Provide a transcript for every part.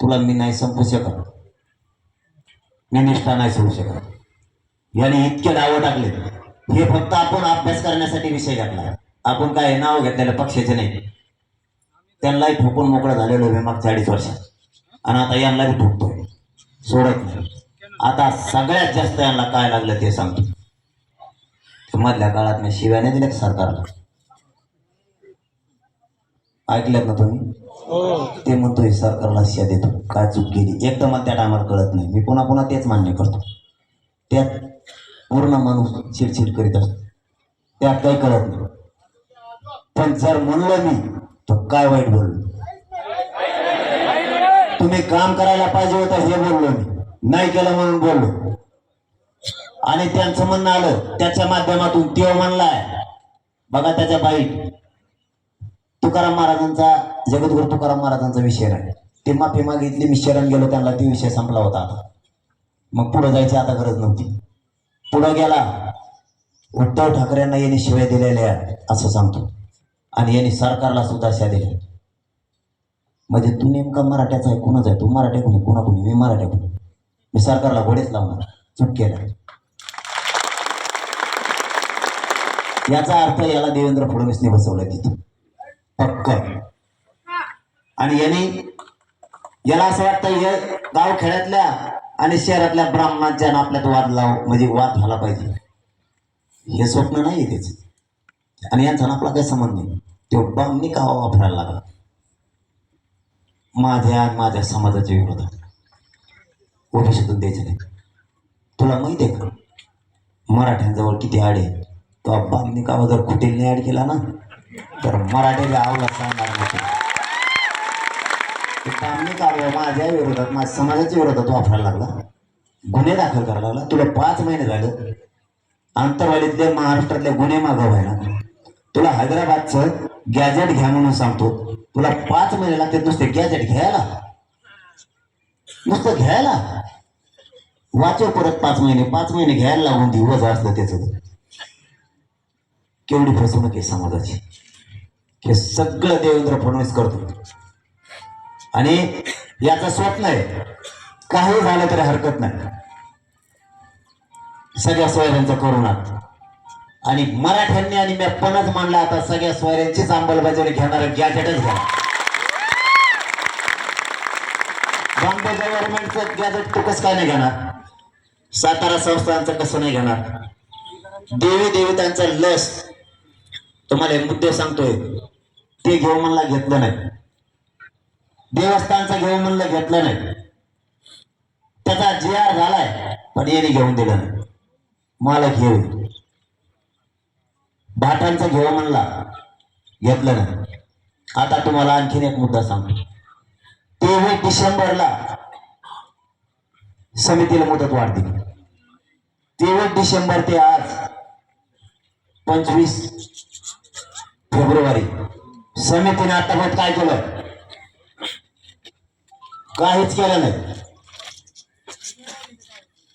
तुला मी नाही संपू शकत. मी निष्ठा नाही सोडू शकत. याने इतके नावं टाकले. हे फक्त आपण अभ्यास करण्यासाठी विषय घातला. आपण काय नाव घेतलेलं पक्षाचे नाही. त्यांनाही ठोकून मोकळं झालेलो आहे मागच्या अडीच वर्षात. आणि आता यांना ठोकतोय. सोडत नाही. आता सगळ्यात जास्त यांना काय लागलं ते सांगतो. मधल्या काळात मी शिव्याने दिल्या सरकारला. ऐकल्यात ना तुम्ही? हो. ते म्हणतोय सरकारला शिया देतो काय चूक केली? एक तर मला त्या टायमाला कळत नाही. मी पुन्हा पुन्हा तेच मान्य करतो. त्यात पूर्ण माणूस चिडचिड करीत असतो. त्यात काही कळत नाही. पण जर म्हणलं मी तर काय वाईट बोललो? तुम्ही काम करायला पाहिजे होतं हे बोललो मी. नाही केलं म्हणून बोललो. आणि त्यांचं म्हणणं आलं त्याच्या माध्यमातून त्यो म्हणलाय. बघा त्याच्या बाईट तुकाराम महाराजांचा जगद्गुरु तुकाराम महाराजांचा विषय राहिले. ते माफी मागितली मी शरण गेलो त्यांना ते विषय संपला होता आता. मग पुढे जायची आता गरज नव्हती. पुढे गेला उद्धव ठाकरेंना यांनी शिवाय दिलेल्या असं सांगतो. आणि यांनी सरकारला सुद्धा अशा दिल्या म्हणजे तू नेमका मराठ्याचा आहे कुणाचा आहे? तू मराठ्या कोणी? कुणा कोणी मी मराठ्या कोणी? मी सरकारला घोडेच लावणार. चूक केला. याचा अर्थ याला देवेंद्र फडणवीसने बसवलं तिथं. पक्क आणि यांनी याला असं वाटतं हे गाव खेड्यातल्या आणि शहरातल्या ब्राह्मणांच्या आणि आपल्यात वाद लाव म्हणजे वाद झाला पाहिजे. हे स्वप्न नाही त्याच. आणि यांचा आपला काही संबंध नाही. तो ब्राह्मणी का वापरायला लागला? माझ्या आणि माझ्या समाजाच्या विरोधात. ओबीसीतून द्यायचं नाही. तुला माहीत आहे का? मराठ्यांजवळ किती आड आहे. तो ब्राह्मणी कावा जर कुठेल ऍड केला ना? तर मराठ्याच्या आवला सांगणार नाही ते माझ्या विरोधात माझ्या समाजाच्या विरोधात वापरायला लागला. गुन्हे दाखल करायला लागला. तुला पाच महिने झालं. आंतरवालीतले महाराष्ट्रातले गुन्हे मागं व्हायला. तुला हैदराबादचं गॅजेट घ्या म्हणून सांगतो. तुला पाच महिने लागते नुसते गॅजेट घ्यायला. नुसतं घ्यायला. वाचव परत पाच महिने. पाच महिने घ्यायला लागून दिवस असलं त्याचं. केवढी फसवणूक आहे समाजाची. हे सगळं देवेंद्र फडणवीस करतो. आणि याचं स्वप्न आहे काही झालं तरी हरकत नाही. सगळ्या सोयऱ्यांचं करोनात. आणि मराठ्यांनी आणि मी पणच मांडला आता सगळ्या सोयऱ्यांचीच अंमलबजावणी घेणार गॅजेटच घ्या. बॉम्बे गव्हर्नमेंटचं गॅजेट तू कसं काय नाही घेणार? सातारा संस्थांचं कसं नाही घेणार? देवी देवतांचा लस. तुम्हाला एक मुद्दे सांगतोय ते घेऊ म्हणला घेतलं नाही. देवस्थानचं घेऊ म्हणलं घेतलं नाही. त्याचा जी आर झालाय पण याने घेऊन दिलं नाही. मला घेऊ भाटांचं घेऊ म्हणला घेतलं नाही. आता तुम्हाला आणखीन एक मुद्दा सांगतो. तेवीस डिसेंबरला समितीला मुदत वाढ दिली तेवीस डिसेंबर ते आज पंचवीस फेब्रुवारी. समितीने आतापर्यंत काय केलं? काहीच केलं नाही.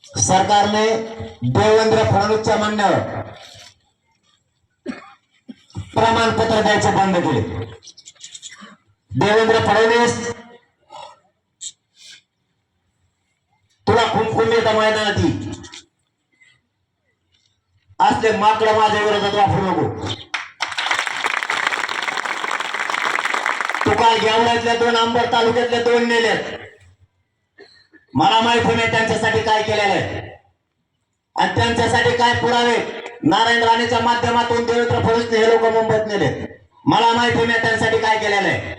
सरकारने देवेंद्र फडणवीसच्या म्हणण्यावर प्रमाणपत्र द्यायचं बंद केले. देवेंद्र फडणवीस तुला कुंकुम येतं मैदानाती असले माकडं माझ्या विरोधात वापरू नको. काल गेवड्यातल्या दोन अंबर तालुक्यातल्या दोन नेल्यात मला माहिती नाही त्यांच्यासाठी काय केलेलं आहे. आणि त्यांच्यासाठी काय पुरावे? नारायण राणेच्या माध्यमातून देवेंद्र फडणवीस हे लोक मुंबईत नेले. मला माहिती नाही त्यांच्यासाठी काय केलेलं आहे.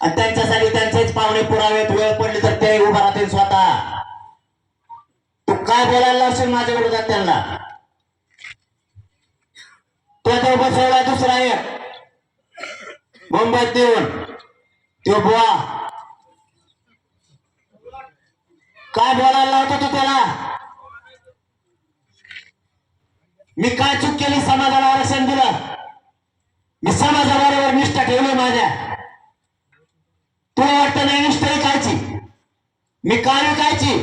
आणि त्यांच्यासाठी त्यांचेच पाहुणे पुरावेत वेळ पडली तर ते उभा राहतील स्वतः. तू काय बोलायला असेल माझ्या विरोधात त्यांना? तो बसवला दुसरा एक मुंबईत देऊन तो बुवा. काय बोलायला लावतो तू त्याला? मी काय चूक केली समाजाला आरक्षण दिलं? मी समाजाबरोबर निष्ठा ठेवली माझ्या. तुला वाटतं नाही निष्ठा खायची मी काय विकायची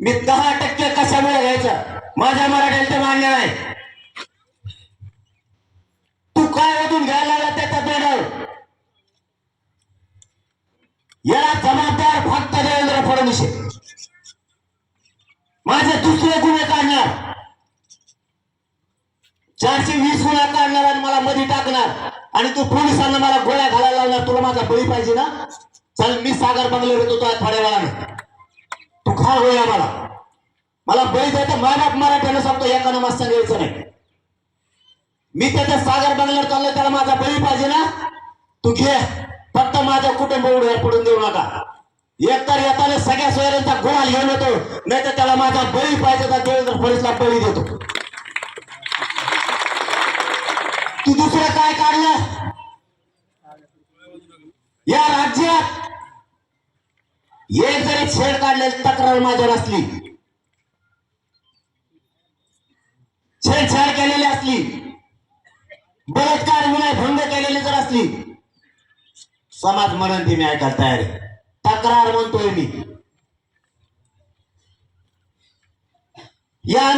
मी दहा टक्के कशामुळे घ्यायचं? माझ्या मराठ्याला ते मान्य नाही. तू काय अजून घ्यायला लागला त्याचा बेडाव याला जबाबदार फक्त देवेंद्र फडणवीस माझे दुसरे गुन्हे काढणार. चारशे वीस गुन्हा काढणार आणि मला मध्ये टाकणार. आणि तू पोलिसांना मला गोळ्या घालायला लावणार. तुला माझा बळी पाहिजे ना? चल मी सागर बंगल्यावर येतो तुला थोड्या वेळाने तू खा गोळ्या मला मला बळी द्यायचं मायबाप मराठ्यानं सांगतो एका मस्त द्यायचं नाही. मी त्याच्या सागर बंगल्यावर चाललोय त्याला माझा बळी पाहिजे ना? तू घे. फक्त माझ्या कुटुंब उड्या पडून देऊ नका. एकतर येताना सगळ्या सोयऱ्यांचा गोळा घेऊन येतो नाही तर त्याला माझा बळी पाहिजे तर देवेंद्र फडणवीसला बळी देतो. तू दुसरं काय काढलं? या राज्यात एक जरी छेड काढलेली तक्रार माझ्यावर असली छेडछाड केलेली असली बलात्कार विनय भंग केलेली जर असली समाज म्हणून ती मी ऐकायला तयार आहे तक्रार म्हणतोय मी। या